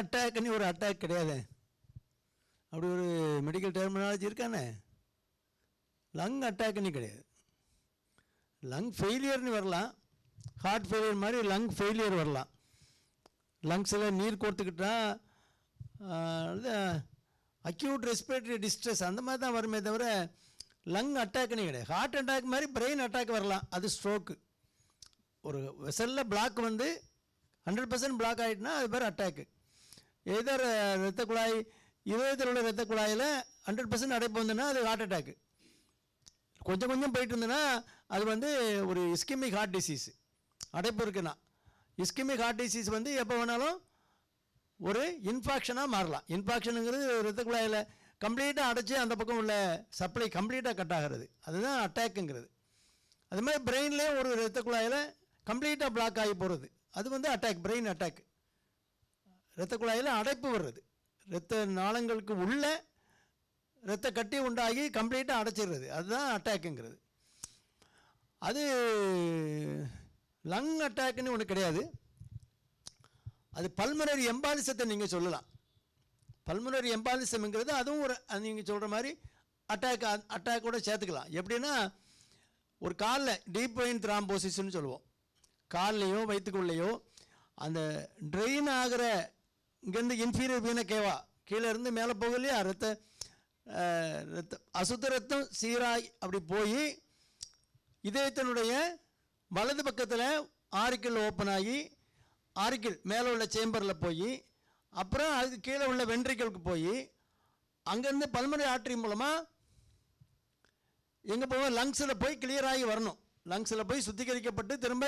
அட்டாக்னு ஒரு அட்டாக் கிடையாது. அப்படி ஒரு மெடிக்கல் டெர்மினாலஜி இருக்கானே? லங் அட்டாக்னு கிடையாது. லங் ஃபெயிலியர்னு வரலாம். ஹார்ட் ஃபெயிலியர் மாதிரி லங் ஃபெயிலியர் வரலாம். லங்ஸில் நீர் கோர்த்துக்கிட்டா அக்யூட் ரெஸ்பிரேட்டரி டிஸ்ட்ரெஸ் அந்த மாதிரி தான் வருமே தவிர லங் அட்டாக்னு கிடையாது. ஹார்ட் அட்டாக் மாதிரி பிரெயின் அட்டாக் வரலாம். அது ஸ்ட்ரோக்கு ஒரு வெசலில் பிளாக் வந்து ஹண்ட்ரட் பர்சன்ட் பிளாக் ஆகிட்டுனா அது பேர் அட்டாக்கு எதர் ரத்த குழாய் இதயத்தில் உள்ள ரத்த குழாயில் ஹண்ட்ரட் பர்சன்ட் அடைப்பு வந்துன்னா அது ஹார்ட் அட்டாக்கு கொஞ்சம் கொஞ்சம் போயிட்டு இருந்ததுன்னா அது வந்து ஒரு இஸ்கிமிக் ஹார்ட் டிசீஸ் அடைப்பு இருக்குன்னா. இஸ்கிமிக் ஹார்ட் டிசீஸ் வந்து எப்போ வேணாலும் ஒரு இன்ஃபாக்ஷனாக மாறலாம். இன்ஃபாக்ஷனுங்கிறது ரத்த குழாயில் கம்ப்ளீட்டாக அடைச்சி அந்த பக்கம் உள்ள சப்ளை கம்ப்ளீட்டாக கட் ஆகிறது. அதுதான் அட்டாக்குங்கிறது அது மாதிரி பிரெயின்லேயே ஒரு ரத்த குழாயில் கம்ப்ளீட்டாக பிளாக் ஆகி போகிறது அது வந்து அட்டாக் பிரெயின் அட்டாக் இரத்த குழாயில் அடைப்பு வர்றது. இரத்த நாளங்களுக்கு உள்ளே இரத்த கட்டி உண்டாகி கம்ப்ளீட்டாக அடைச்சிடுறது. அதுதான் அட்டாக்குங்கிறது அது லங் அட்டாக்னு ஒன்று கிடையாது. அது பல்முனரி எம்பாலிசத்தை நீங்கள் சொல்லலாம். பல்முனரி எம்பாலிசம்ங்கிறது அதுவும் ஒரு நீங்கள் சொல்கிற மாதிரி அட்டாக் அட்டாக்கோட சேர்த்துக்கலாம். எப்படின்னா ஒரு காலில் டீப் வெயின் த்ராம்போசிஸ்ன்னு சொல்லுவோம். கால்லையோ வயிற்றுக்குள்ளேயோ அந்த ட்ரெயின் ஆகிற இங்கேருந்து இன்ஃபீரியர் வீண கேவா. கீழே இருந்து மேலே போகலையா? ரத்த ரத்த அசுத்த ரத்தம் சீராய் அப்படி போய் இதயத்தினுடைய வலது பக்கத்தில் ஆரிக்கிள் ஓப்பன் ஆகி ஆரிக்கிள் மேலே உள்ள சேம்பரில் போய் அப்புறம் அதுக்கு கீழே உள்ள வென்ட்ரிக்கலுக்கு போய் அங்கேருந்து பல்முறை ஆற்றி மூலமாக எங்கே போவோம் லங்ஸில் போய் கிளியராகி வரணும். லங்ஸில் போய் சுத்திகரிக்கப்பட்டு திரும்ப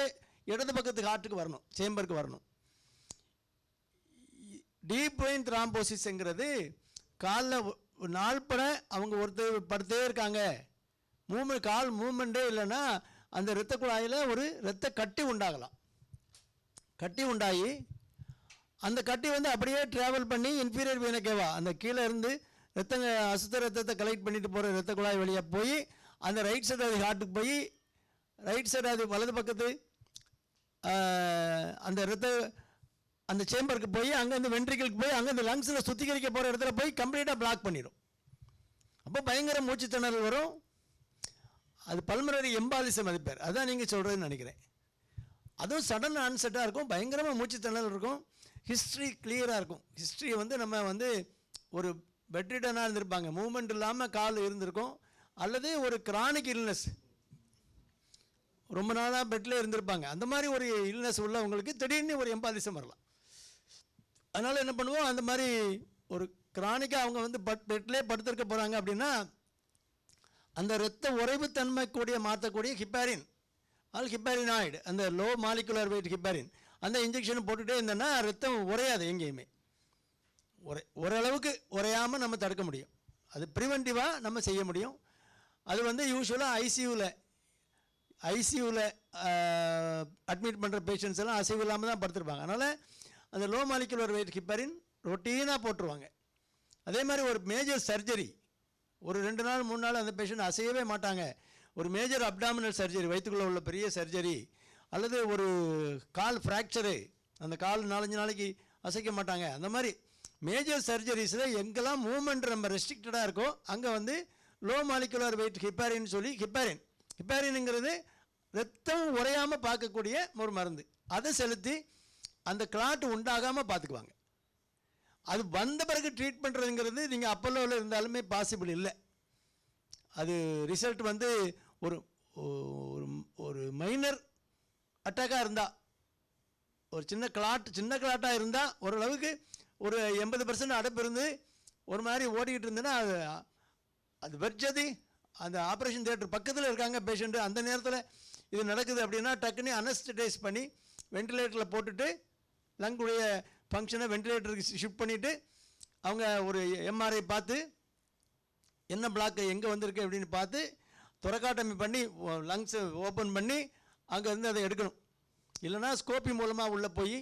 இடது பக்கத்துக்கு ஹார்ட்டுக்கு வரணும் சேம்பருக்கு வரணும். டீப் வெயின் த்ராம்போசிஸ்ங்கிறது காலில் நாள்பட அவங்க ஒருத்தர் படுத்தே இருக்காங்க. மூமெண்ட் கால் மூமெண்ட்டே இல்லைன்னா அந்த இரத்த குழாயில் ஒரு இரத்த கட்டி உண்டாகலாம். கட்டி உண்டாகி அந்த கட்டி வந்து அப்படியே ட்ராவல் பண்ணி இன்ஃபீரியர் வீணக்கேவா அந்த கீழே இருந்து ரத்தங்க அசுத்த ரத்தத்தை கலெக்ட் பண்ணிட்டு போகிற ரத்த குழாய் வழியாக போய் அந்த ரைட் சைடு அது ஹார்ட்டுக்கு போய் ரைட் சைடு அது வலது பக்கத்து அந்த ரத்த அந்த சேம்பருக்கு போய் அங்கேருந்து வென்ட்ரிக்கலுக்கு போய் அங்கேருந்து லங்ஸில் சுத்திகரிக்க போகிற இடத்துல போய் கம்ப்ளீட்டாக பிளாக் பண்ணிடும் அப்போ பயங்கர மூச்சுத்திணறல் வரும். அது பல்மரரி எம்பாலிசம் அது பேர். அதான் நீங்கள் சொல்கிறதுன்னு நினைக்கிறேன். அதுவும் சடன் ஆன்செட்டாக இருக்கும் பயங்கரமாக மூச்சுத்திணறல் இருக்கும் ஹிஸ்ட்ரி கிளியராக இருக்கும். ஹிஸ்ட்ரி வந்து நம்ம வந்து ஒரு பெட்ரிடனாக இருந்திருப்பாங்க. மூமெண்ட் இல்லாமல் கால் இருந்திருக்கும். அல்லது ஒரு கிரானிக் இல்னஸ் ரொம்ப நாளாக பெட்டில் இருந்திருப்பாங்க. அந்த மாதிரி ஒரு இல்னஸ் உள்ளவங்களுக்கு திடீர்னு ஒரு எம்பாலிசம் வரலாம். அதனால் என்ன பண்ணுவோம்? அந்த மாதிரி ஒரு கிரானிக்காக அவங்க வந்து பட் பெட்லேயே படுத்திருக்க போகிறாங்க அப்படின்னா அந்த இரத்த உறைவுத்தன்மை கூடிய மாற்றக்கூடிய ஹிப்பாரின் ஆல் ஹிப்பாரினாய்டு அந்த லோ மாலிகுலர் வெயிட் ஹிப்பாரின் அந்த இன்ஜெக்ஷன் போட்டுகிட்டே இருந்தேன்னா ரத்தம் உறையாது எங்கேயுமே. உரை ஓரளவுக்கு உறையாமல் நம்ம தடுக்க முடியும். அது ப்ரிவென்டிவாக நம்ம செய்ய முடியும். அது வந்து யூஸ்வலாக ஐசியூவில் ஐசியூவில் அட்மிட் பண்ணுற பேஷண்ட்ஸ் எல்லாம் அசைவு இல்லாமல் தான் படுத்துருப்பாங்க. அதனால் அந்த லோ மாலிகுலர் வெயிட் ஹிப்பரின் ரொட்டீனாக போட்டுருவாங்க. அதே மாதிரி ஒரு மேஜர் சர்ஜரி ஒரு ரெண்டு நாள் மூணு நாள் அந்த பேஷண்ட் அசையவே மாட்டாங்க. ஒரு மேஜர் அப்டாமினல் சர்ஜரி வயிற்றுக்குள்ளே உள்ள பெரிய சர்ஜரி அல்லது ஒரு கால் ஃப்ராக்சரு அந்த கால் நாலஞ்சு நாளைக்கு அசைக்க மாட்டாங்க. அந்த மாதிரி மேஜர் சர்ஜரிஸில் எங்கெல்லாம் மூமெண்ட் நம்ம ரெஸ்ட்ரிக்டடாக இருக்கோ அங்கே வந்து லோ மாலிகுலர் வெயிட் ஹிப்பாரின் சொல்லி ஹிப்பாரின் ஹிப்பாரினுங்கிறது ரத்தம் உறையாமல் பார்க்கக்கூடிய ஒரு மருந்து. அதை செலுத்தி அந்த கிளாட் உண்டாகாமல் பார்த்துக்குவாங்க அது வந்த பிறகு ட்ரீட் பண்ணுறதுங்கிறது நீங்கள் அப்பல்லோவில் இருந்தாலுமே பாசிபிள் இல்லை. அது ரிசல்ட் வந்து ஒரு ஒரு ஒரு மைனர் அட்டாக்காக இருந்தால் ஒரு சின்ன கிளாட் சின்ன கிளாட்டாக இருந்தால் ஓரளவுக்கு ஒரு எண்பது பர்சன்ட் அடைப்பு இருந்து ஒரு மாதிரி ஓடிக்கிட்டு இருந்ததுன்னா அது அது வெச்சது அந்த ஆப்ரேஷன் தியேட்டர் பக்கத்தில் இருக்காங்க பேஷண்ட்டு அந்த நேரத்தில் இது நடக்குது அப்படின்னா டக்குன்னு அனஸ்டடைஸ் பண்ணி வெண்டிலேட்டரில் போட்டுட்டு லங்குடைய ஃபங்க்ஷனை வென்டிலேட்டருக்கு ஷிஃப்ட் பண்ணிவிட்டு அவங்க ஒரு எம்ஆர்ஐ பார்த்து என்ன பிளாக்கு எங்கே வந்திருக்கு அப்படின்னு பார்த்து துறக்காட்டமை பண்ணி லங்ஸை ஓப்பன் பண்ணி அங்கேருந்து அதை எடுக்கணும். இல்லைனா ஸ்கோப்பி மூலமாக உள்ளே போய்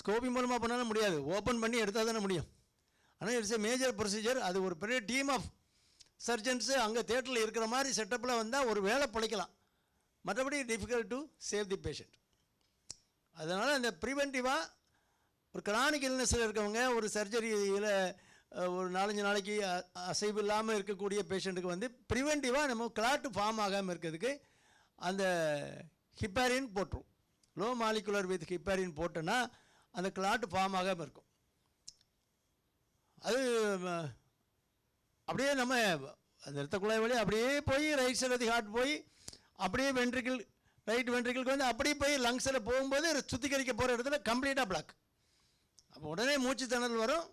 ஸ்கோப்பி மூலமாக பண்ணாலும் முடியாது. ஓப்பன் பண்ணி எடுத்தால் தானே முடியும். ஆனால் இட்ஸ் எ மேஜர் ப்ரொசீஜர் அது ஒரு பெரிய டீம் ஆஃப் சர்ஜன்ஸு அங்கே தேட்டரில் இருக்கிற மாதிரி செட்டப்பில் வந்தால் ஒரு வேலை பிழைக்கலாம். மற்றபடி difficult to save the patient அதனால் அந்த ப்ரிவென்டிவாக ஒரு கிரானிக் இல்னஸில் இருக்கவங்க ஒரு சர்ஜரியில் ஒரு நாலஞ்சு நாளைக்கு அ- அசைவு இல்லாமல் இருக்கக்கூடிய பேஷண்ட்டுக்கு வந்து ப்ரிவென்டிவாக நம்ம கிளாட்டு ஃபார்ம் ஆகாமல் இருக்கிறதுக்கு அந்த ஹிப்பாரின் போட்டுரும். லோ மாலிகுலர் வித் ஹிப்பாரின் போட்டோன்னா அந்த கிளாட்டு ஃபார்ம் ஆகாமல் இருக்கும். அது அப்படியே நம்ம அந்த இரத்த குழாய் வழி அப்படியே போய் ரைட் சைடு ஹார்ட் போய் அப்படியே வென்ட்ரிக்கிள் ரைட் வென்ட்ரிக்கிளுக்கு வந்து அப்படியே போய் லங்ஸில் போகும்போது சுத்திகரிக்க போகிற இடத்துல கம்ப்ளீட்டாக பிளாக் அப்போ உடனே மூச்சு திணறல் வரும்.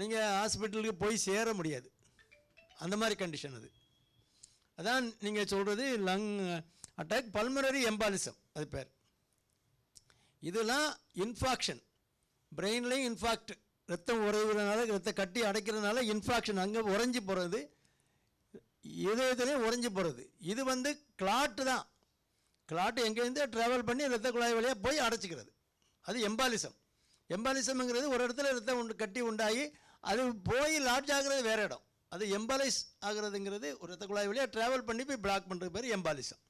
நீங்கள் ஹாஸ்பிட்டலுக்கு போய் சேர முடியாது. அந்த மாதிரி கண்டிஷன் அது. அதான் நீங்கள் சொல்கிறது லங் அட்டாக் பல்மரரி எம்பாலிசம் அது பேர். இதெல்லாம் இன்ஃபாக்ஷன் பிரெயின்லேயும் இன்ஃபாக்ட் ரத்தம் உறைவுறதுனால ரத்த கட்டி அடைக்கிறதுனால இன்ஃபாக்ஷன் அங்கே உறைஞ்சி போகிறது இதயத்துலேயும் உறைஞ்சி போகிறது இது வந்து கிளாட்டு தான். கிளாட்டு எங்கேருந்து ட்ராவல் பண்ணி ரத்த குழாய் வழியாக போய் அடைச்சிக்கிறது. அது எம்பாலிசம் எம்பாலிசம்ங்கிறது ஒரு இடத்துல இடத்த உண்டு கட்டி உண்டாகி அது போய் லாட்ஜ் ஆகுறது வேற இடம். அது எம்பாலிஸ் ஆகுறதுங்கிறது ஒரு ரத்த குழாய் வழியாக ட்ராவல் பண்ணி போய் பிளாக் பண்ணுற பேர் எம்பாலிசம்